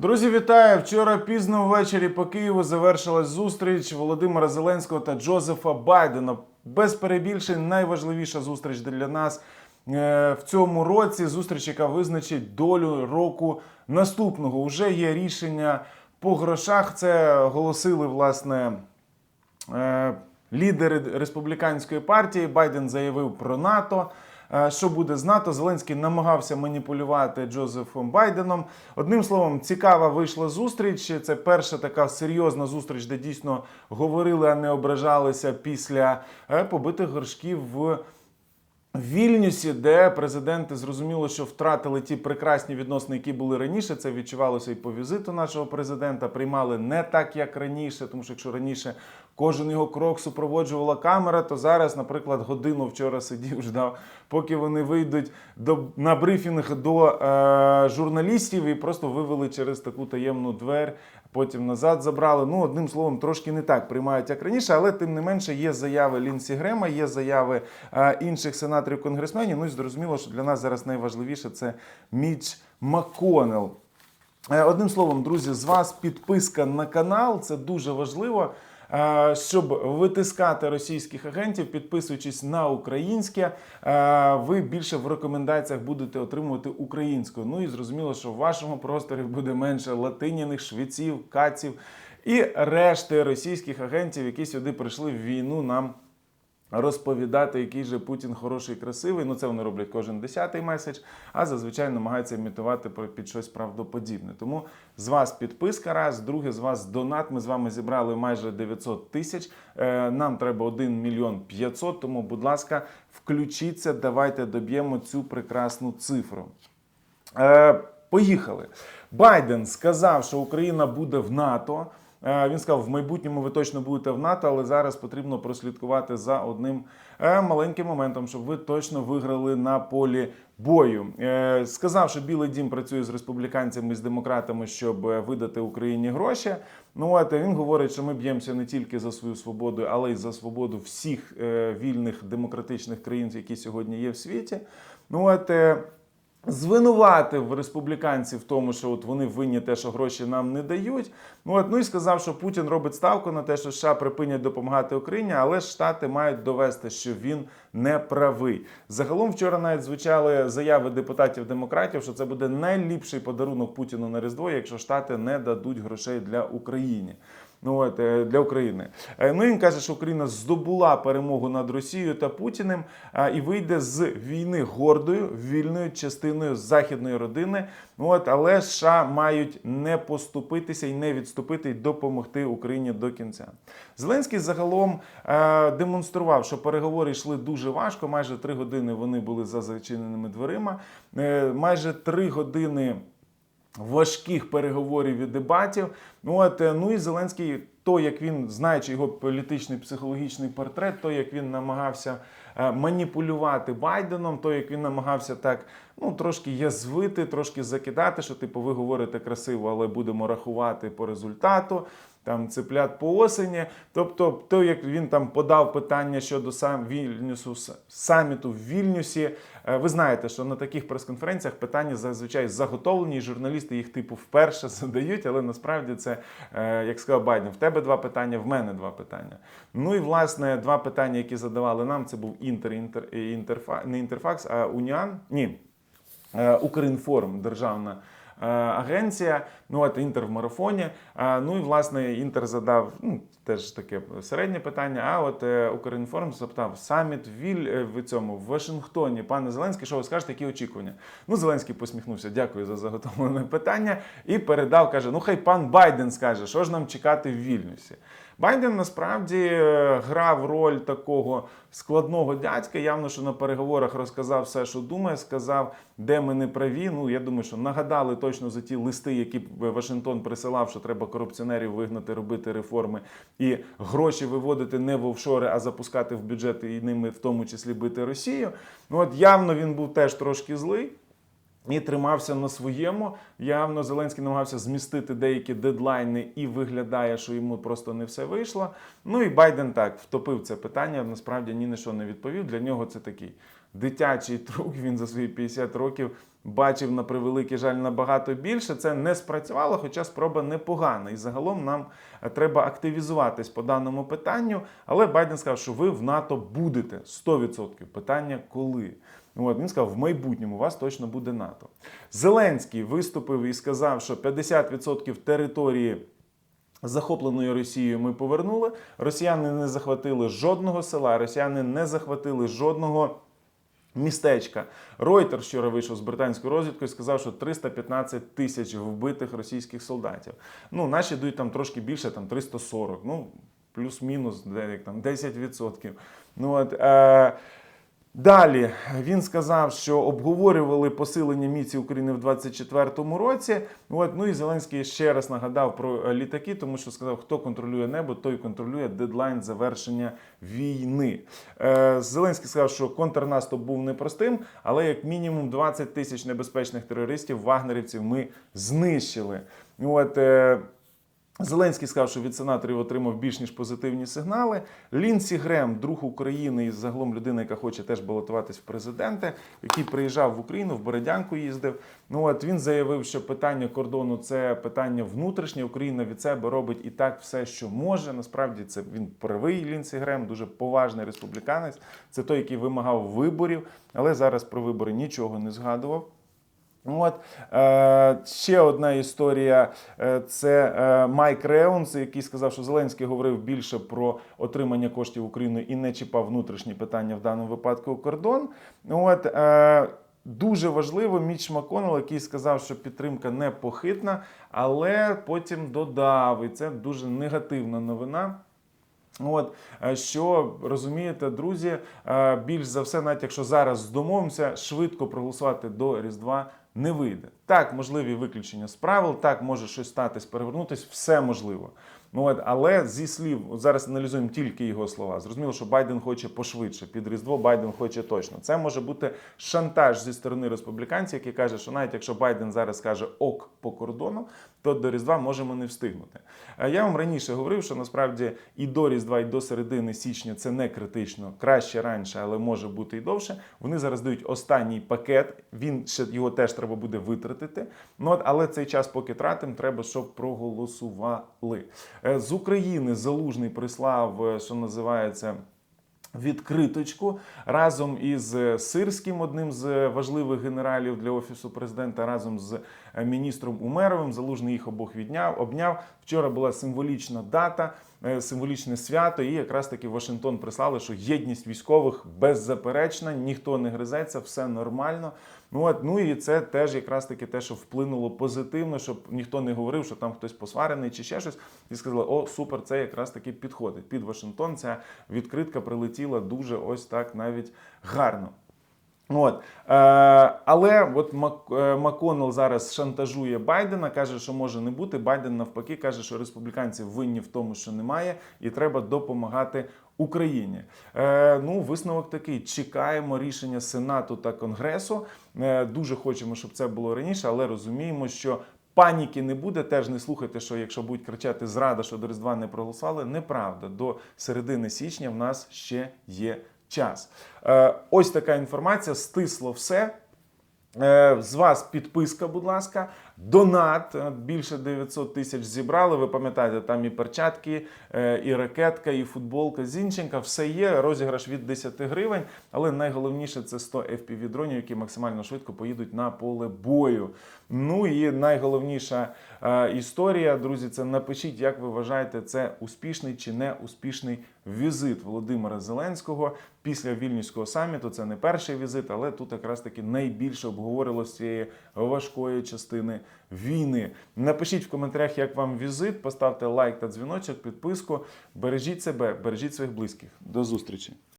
Друзі, вітаю! Вчора пізно ввечері по Києву завершилась зустріч Володимира Зеленського та Джозефа Байдена. Без перебільшень найважливіша зустріч для нас е, в цьому році. Зустріч, яка визначить долю року наступного. Уже є рішення по грошах. Це оголосили власне. Е, Лідери республіканської партії Байден заявив про НАТО. Е, Що буде з НАТО? Зеленський намагався маніпулювати Джозефом Байденом. Одним словом, цікава вийшла зустріч. Це перша така серйозна зустріч, де дійсно говорили, а не ображалися після е, побитих горшків в Вільнюсі, де президенти зрозуміло, що втратили ті прекрасні відносини, які були раніше. Це відчувалося і по візиту нашого президента. Приймали не так, як раніше, тому що якщо раніше кожен його крок супроводжувала камера, то зараз, наприклад, годину вчора сидів, ждав, поки вони вийдуть до на брифінг до е, журналістів і просто вивели через таку таємну двер. Потім назад забрали. Ну, одним словом, трошки не так приймають, як раніше, але тим не менше є заяви Лінсі Грема, є заяви е, інших сенаторів конгресменів. Ну і зрозуміло, що для нас зараз найважливіше це Міч Маконел. Е, Одним словом, друзі, з вас підписка на канал, це дуже важливо. Е, Щоб витискати російських агентів, підписуючись на українське, е, ви більше в рекомендаціях будете отримувати українською. Ну і зрозуміло, що в вашому просторі буде менше латиняних, швеців, каців і решти російських агентів, які сюди прийшли в війну нам розповідати, який же Путін хороший красивий. Ну це вони роблять кожен десятий меседж, а зазвичай намагаються імітувати під щось правдоподібне. Тому з вас підписка раз, друге з вас донат. Ми з вами зібрали майже 900 тисяч. Е, Нам треба 1 мільйон 500, тому, будь ласка, включіться, давайте доб'ємо цю прекрасну цифру. Е, поїхали. Байден сказав, що Україна буде в НАТО. Е, Він сказав, в майбутньому ви точно будете в НАТО, але зараз потрібно прослідкувати за одним е, маленьким моментом, щоб ви точно виграли на полі бою. Е, Сказав, що Білий Дім працює з республіканцями і з демократами, щоб видати Україні гроші. Ну от він говорить, що ми б'ємося не тільки за свою свободу, але й за свободу всіх вільних демократичних країн, які сьогодні є в світі. Ну от звинуватив республіканців в тому, що от вони винні те, що гроші нам не дають. Ну от ну і сказав, що Путін робить ставку на те, що США припинять допомагати Україні, але Штати мають довести, що він не правий. Загалом вчора навіть звучали заяви депутатів демократів, що це буде найліпший подарунок Путіну на Різдво, якщо Штати не дадуть грошей для України. Ну от е, для України. Е, Ну він каже, що Україна здобула перемогу над Росією та Путіним і вийде з війни гордою, вільною частиною західної родини. Ну от, але США мають не поступитися і не відступити, і допомогти Україні до кінця. Зеленський загалом е, демонстрував, що переговори йшли дуже важко. Майже три години вони були за зачиненими дверима. Майже три години важких переговорів і дебатів. От, е, ну і Зеленський, то як він, знаючи його політичний психологічний портрет, то як він намагався е, маніпулювати Байденом, то як він намагався так ну, трошки язвити, трошки закидати, що типу ви говорите красиво, але будемо рахувати по результату. Там цеплят по осені. Тобто, то як він там подав питання щодо сам Вільнюсу саміту в Вільнюсі. е, Ви знаєте, що на таких прес-конференціях питання зазвичай заготовлені, і журналісти їх типу вперше задають, але насправді це, е, як сказав Байден, в тебе два питання, в мене два питання. Ну і власне два питання, які задавали нам, це був інтер, інтер, інтерфа, не інтерфакс, а Уніан. Ні. Е, Укрінформ, державна агенція. Ну, от інтер в марафоні. А, Ну і власне інтер задав ну, теж таке середнє питання. А от е, Укрінформ запитав саміт Віль е, в цьому в Вашингтоні. Пане Зеленський, що ви скажете, які очікування? Ну, Зеленський посміхнувся. Дякую за заготовлене питання. І передав, каже: ну хай пан Байден скаже, що ж нам чекати в Вільнюсі. Байден насправді е, грав роль такого складного дядька. Явно, що на переговорах розказав все, що думає, сказав, де ми не праві. Ну я думаю, що нагадали точно за ті листи, які Вашингтон присилав, що треба корупціонерів вигнати, робити реформи і гроші виводити не в офшори, а запускати в бюджет і ними в тому числі бити Росію. Ну от явно він був теж трошки злий. І тримався на своєму. Явно Зеленський намагався змістити деякі дедлайни, і виглядає, що йому просто не все вийшло. Ну і Байден так втопив це питання. Насправді ні на що не відповів. Для нього це такий дитячий друг. Він за свої 50 років бачив на превеликий жаль набагато більше. Це не спрацювало, хоча спроба непогана. І загалом нам треба активізуватись по даному питанню. Але Байден сказав, що ви в НАТО будете 100%. Питання коли? От, він сказав, в майбутньому у вас точно буде НАТО. Зеленський виступив і сказав, що 50% території. Захопленої Росією ми повернули. Росіяни не захватили жодного села, росіяни не захватили жодного містечка. Ройтер вчора вийшов з британською розвідкою і сказав, що 315 тисяч вбитих російських солдатів. Ну, наші дають там трошки більше, там 340. Ну, плюс-мінус, як там 10%. Ну, от, е, Далі він сказав, що обговорювали посилення міці України в 2024 році. От, ну і Зеленський ще раз нагадав про е, літаки, тому що сказав, хто контролює небо, той контролює дедлайн завершення війни. Е, Зеленський сказав, що контрнаступ був непростим, але як мінімум 20 тисяч небезпечних терористів, вагнерівців ми знищили. От, е, Зеленський сказав, що від сенаторів отримав більш ніж позитивні сигнали. Лінсі Грем, друг України і загалом людина, яка хоче теж балотуватись в президенти, який приїжджав в Україну, в Бородянку їздив. Ну от він заявив, що питання кордону це питання внутрішнє. Україна від себе робить і так все, що може. Насправді це він правий Лінсі Грем, дуже поважний республіканець. Це той, який вимагав виборів, але зараз про вибори нічого не згадував. От е, ще одна історія. е, Це е, Майк Реунс, який сказав, що Зеленський говорив більше про отримання коштів Україною і не чіпав внутрішні питання в даному випадку кордон. От е, дуже важливо, Міч Маконел, який сказав, що підтримка непохитна, але потім додав, і це дуже негативна новина. От е, що розумієте, друзі, більш за все, навіть якщо зараз домовимося, швидко проголосувати до Різдва не вийде. Так, можливі виключення з правил, так може щось статись, перевернутись, все можливо. Ну от, але зі слів зараз аналізуємо тільки його слова. Зрозуміло, що Байден хоче пошвидше. Під Різдво Байден хоче точно. Це може бути шантаж зі сторони республіканців, які каже, що навіть якщо Байден зараз каже ок по кордону, то до Різдва можемо не встигнути. Е, Я вам раніше говорив, що насправді і до Різдва, і до середини січня це не критично. Краще раніше, але може бути і довше. Вони зараз дають останній пакет. Він ще його теж треба буде витратити. Ну от, але цей час, поки тратимо, треба, щоб проголосували. Е, З України залужний прислав, е, що називається. Відкриточку разом із Сирським, одним з важливих генералів для офісу президента, разом з міністром Умеровим. Залужний їх обох відняв, обняв. Вчора була символічна дата, е, символічне свято. І якраз таки Вашингтон прислали, що єдність військових беззаперечна, ніхто не гризеться, все нормально. Ну от ну і це теж якраз таки те, що вплинуло позитивно, щоб ніхто не говорив, що там хтось посварений чи ще щось. І сказали, о, супер, це якраз таки підходить. Під Вашингтон ця відкритка прилетіла дуже ось так навіть гарно. От. Е, але от Мак, е, Маконел зараз шантажує Байдена, каже, що може не бути. Байден навпаки каже, що республіканці винні в тому, що немає, і треба допомагати Україні. Е, ну, висновок такий: чекаємо рішення Сенату та Конгресу. Е, дуже хочемо, щоб це було раніше, але розуміємо, що. Паніки не буде, теж не слухайте, що якщо будуть кричати зрада, що до Різдва не проголосували, неправда. До середини січня в нас ще є час. Е, ось така інформація. Стисло все. Е, З вас підписка, будь ласка, донат е, більше 900 тисяч зібрали. Ви пам'ятаєте, там і перчатки, е, і ракетка, і футболка Зінченка. Все є. Розіграш від 10 гривень. Але найголовніше це 100 fpv дронів, які максимально швидко поїдуть на поле бою. Ну і найголовніша е, історія, друзі, це напишіть, як ви вважаєте, це успішний чи не успішний візит Володимира Зеленського після вільнюського саміту. Це не перший візит, але тут якраз таки найбільше обговорилось цієї важкої частини війни. Напишіть в коментарях, як вам візит, поставте лайк та дзвіночок, підписку. Бережіть себе, бережіть своїх близьких. До зустрічі.